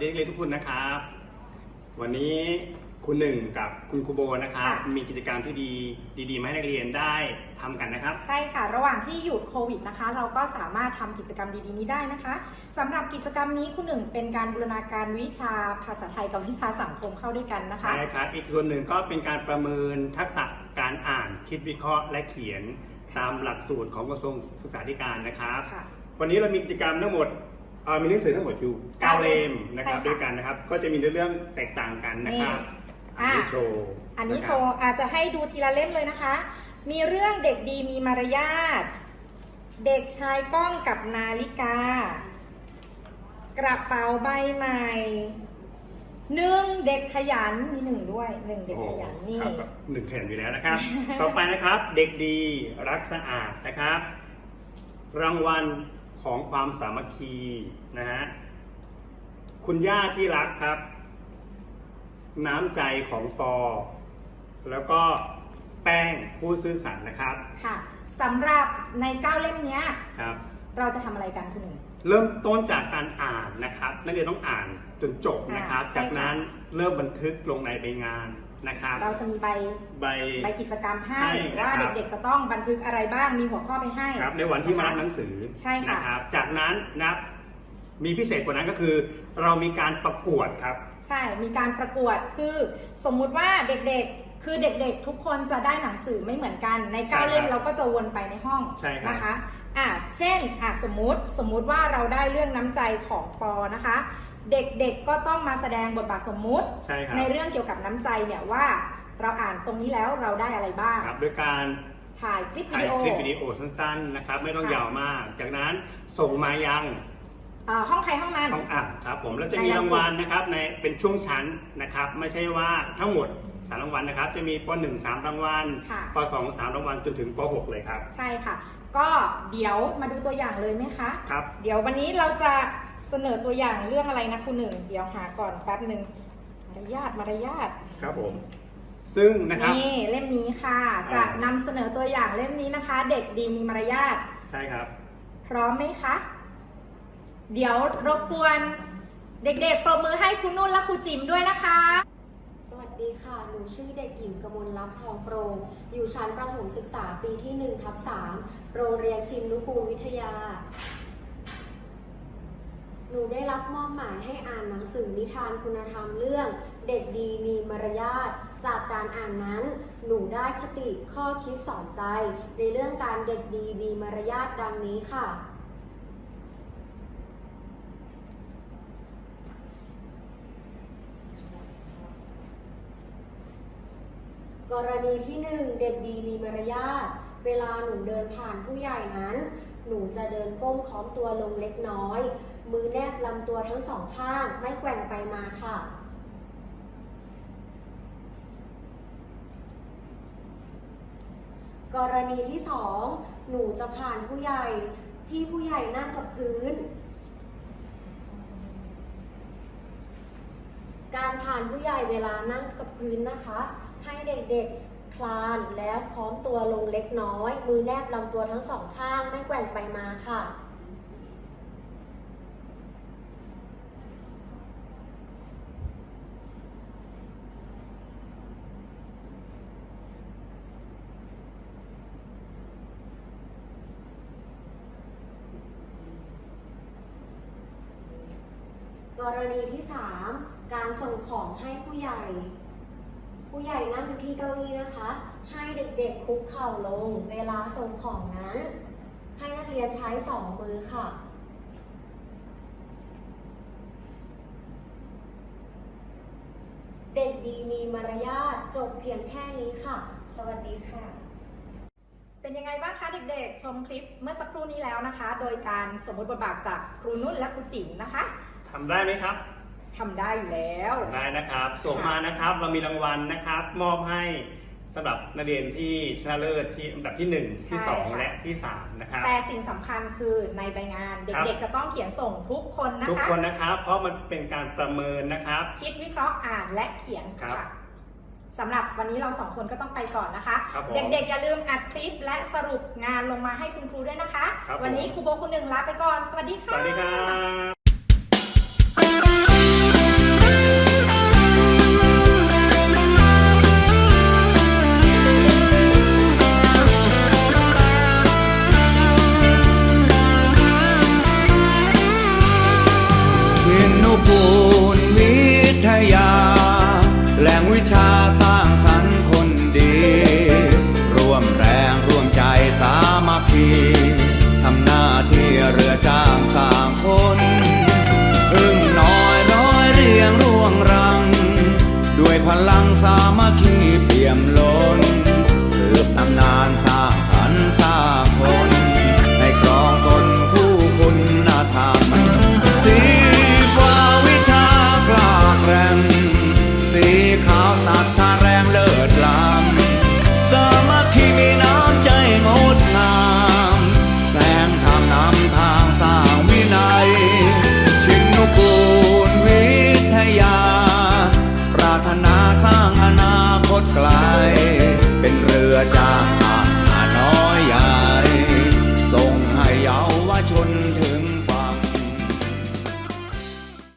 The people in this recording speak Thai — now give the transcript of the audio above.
ดีนักเรียนทุกคนนะครับ วันนี้คุณหนึ่งกับคุณครูโบนะครับ ค่ะ มีกิจกรรมที่ดีดีๆมาให้นักเรียนได้ทำกันนะครับ ใช่ค่ะ ระหว่างที่หยุดโควิดนะคะ เราก็สามารถทำกิจกรรมดีๆนี้ได้นะคะสำหรับกิจกรรมนี้คุณหนึ่งเป็นการบูรณาการวิชาภาษาไทยกับวิชาสังคมเข้าด้วยกันนะคะ ใช่ครับ อีกส่วนหนึ่งก็เป็นการประเมินทักษะการอ่านคิดวิเคราะห์และเขียน ตามหลักสูตรของกระทรวงศึกษาธิการนะครับ ค่ะ วันนี้เรามีกิจกรรมทั้งหมด เอ่อมีหนังสือทั้งหมดอยู่9เล่มนะครับใช่ค่ะด้วยกันนะครับ ก็จะมีเรื่องแตกต่างกันนะครับนี่อันนี้อะ โชว์อันนี้ะครับโชว์อาจจะให้ดูทีละเล่มเลยนะคะ มีเรื่องเด็กดีมีมารยาท เด็กชายก้องกับนาฬิกา กระเป๋าใบใหม่หนึ่งเด็กขยันมีหนึ่งด้วยหนึ่งเด็กขยันนี่ครับครับหนึ่งแขนอยู่แล้วนะครับ ต่อไปนะครับเด็กดีรักสะอาดนะครับ รางวัล ของความสามัคคีนะฮะคุณย่าที่รักครับ น้ำใจของปอ แล้วก็แป้งผู้ซื่อสัตย์นะครับ ค่ะสำหรับในเก้าเล่มเนี้ย ครับ เราจะทำอะไรกันคุณหนึ่ง เริ่มต้นจากการอ่านนะครับนักเรียนต้องอ่านจนจบนะครับ อ่าใช่จากนั้นค่ะเริ่มบันทึกลงในใบงานนะครับ เราจะมีใบใบ ใบกิจกรรมให้ให้นะครับ ว่าเด็กๆจะต้องบันทึกอะไรบ้างมีหัวข้อไปให้ ครับในวันที่มารับหนังสือใช่ค่ะ นะครับ จากนั้นนะครับมีพิเศษกว่านั้นก็คือ เรามีการประกวดครับ ใช่ มีการประกวด คือสมมุติว่าเด็กๆ คือเด็กๆทุกคนจะได้หนังสือไม่เหมือนกันในใช่เก้าครับเล่มเราก็จะวนไปในห้องใช่ครับ นะคะอะเช่นอะสมมุติสมมุติว่าเราได้เรื่องน้ำใจของปอนะคะ เด็กๆก็ต้องมาแสดงบทบาทสมมุติ ใช่ครับในเรื่องเกี่ยวกับน้ำใจเนี่ยว่าเราอ่านตรงนี้แล้วเราได้อะไรบ้าง ครับด้วยการถ่ายคลิปวิถ่ายดีโอ คลิปวิดีโอสั้นๆนะครับไม่ต้องค่ะ ยาวมาก จากนั้นส่งมายังเอ่อ ห้องใครห้องมันห้องอ่านครับผมแล้วจะมีในรางรางวัวัลลนะครับในเป็นช่วงชั้นนะครับ ไม่ใช่ว่าทั้งหมดสามรางวัลนะครับ จะมีป .1 3รางวัลค่ะ ป .2 3รางวัลจนถึงป .6 เลยครับใช่ค่ะ ก็เดี๋ยวมาดูตัวอย่างเลยไหมคะ ครับ เดี๋ยววันนี้เราจะเสนอตัวอย่างเรื่องอะไรนะคุณหนึ่ง เดี๋ยวหาก่อนแป๊บหนึ่งมารยาทมารยาท ครับผม ซึ่งนะครับ นี่เล่มนี้ค่ะ อ่า จะนำเสนอตัวอย่างเล่มนี้นะคะ เด็กดีมีมารยาท ใช่ครับ พร้อมไหมคะ เดี๋ยวรบกวนเด็กๆปรบมือให้คุณนุ่นและครูจิ๋มด้วยนะคะ สวัสดีค่ะ หนูชื่อเด็กหญิงกมลลักษ์ทองโปรงอยู่ชั้นประถมศึกษาปีที่1ทับ3โรงเรียนชินนุกูลวิทยา หนูได้รับมอบหมายให้อ่านหนังสือนิทานคุณธรรมเรื่อง เด็กดีมีมารยาท จากการอ่านนั้น หนูได้คติข้อคิดสอนใจ ในเรื่องการเด็กดีมีมารยาทดังนี้ค่ะ กรณีที่หนึ่งเด็กดีมีมารยาท เวลาหนูเดินผ่านผู้ใหญ่นั้น หนูจะเดินก้มค้อมตัวลงเล็กน้อย มือแนบลำตัวทั้งสองข้าง ไม่แกว่งไปมาค่ะ กรณีที่สองหนูจะผ่านผู้ใหญ่ที่ผู้ใหญ่นั่งกับพื้นการผ่านผู้ใหญ่เวลานั่งกับพื้นนะคะ ให้เด็กๆ คลานแล้วพร้อมตัวลงเล็กน้อย มือแนบลำตัวทั้งสองข้างไม่แกว่งไปมาค่ะกรณีที่ 3 การส่งของให้ผู้ใหญ่ ผู้ใหญ่นั่งอยู่ที่เก้าอี้นะคะ ให้เด็กๆคุกเข่าลง เวลาส่งของนั้น ให้นักเรียนใช้สองมือค่ะ เด็กดีมีมารยาทจบเพียงแค่นี้ค่ะ สวัสดีค่ะ เป็นยังไงบ้างคะเด็กๆ ชมคลิปเมื่อสักครู่นี้แล้วนะคะ โดยการสมมติบทบาทจากครูนุ่นและครูจิ๋มนะคะทำได้ไหมครับ ทำได้อยู่แล้ว ได้นะครับ ส่งมานะครับเรามีรางวัลนะครับ มอบให้สำหรับนักเรียนที่ชนะเลิศที่อันดับที่ 1 ที่ ใช่ค่ะ2และที่ 3 นะครับ แต่สิ่งสำคัญคือในใบงานครับ เด็กๆจะต้องเขียนส่งทุกคนนะทุกคะ คนนะครับ เพราะมันเป็นการประเมินนะครับ คิดวิเคราะห์อ่านและเขียนครับค่ะสำหรับวันนี้เราสองคนก็ต้องไปก่อนนะคะ ครับผมเด็กๆอย่าลืมอัดคลิปและสรุปงานลงมาให้คุณครูด้วยนะคะ ครับผม วันนี้ครูโบคุณหนึ่งลาไปก่อน สวัสดีสค่ะ วัสดีครับ บูรณ์วิทยา แหล่งวิชา สร้างอนาคตไกล เป็นเรือจาก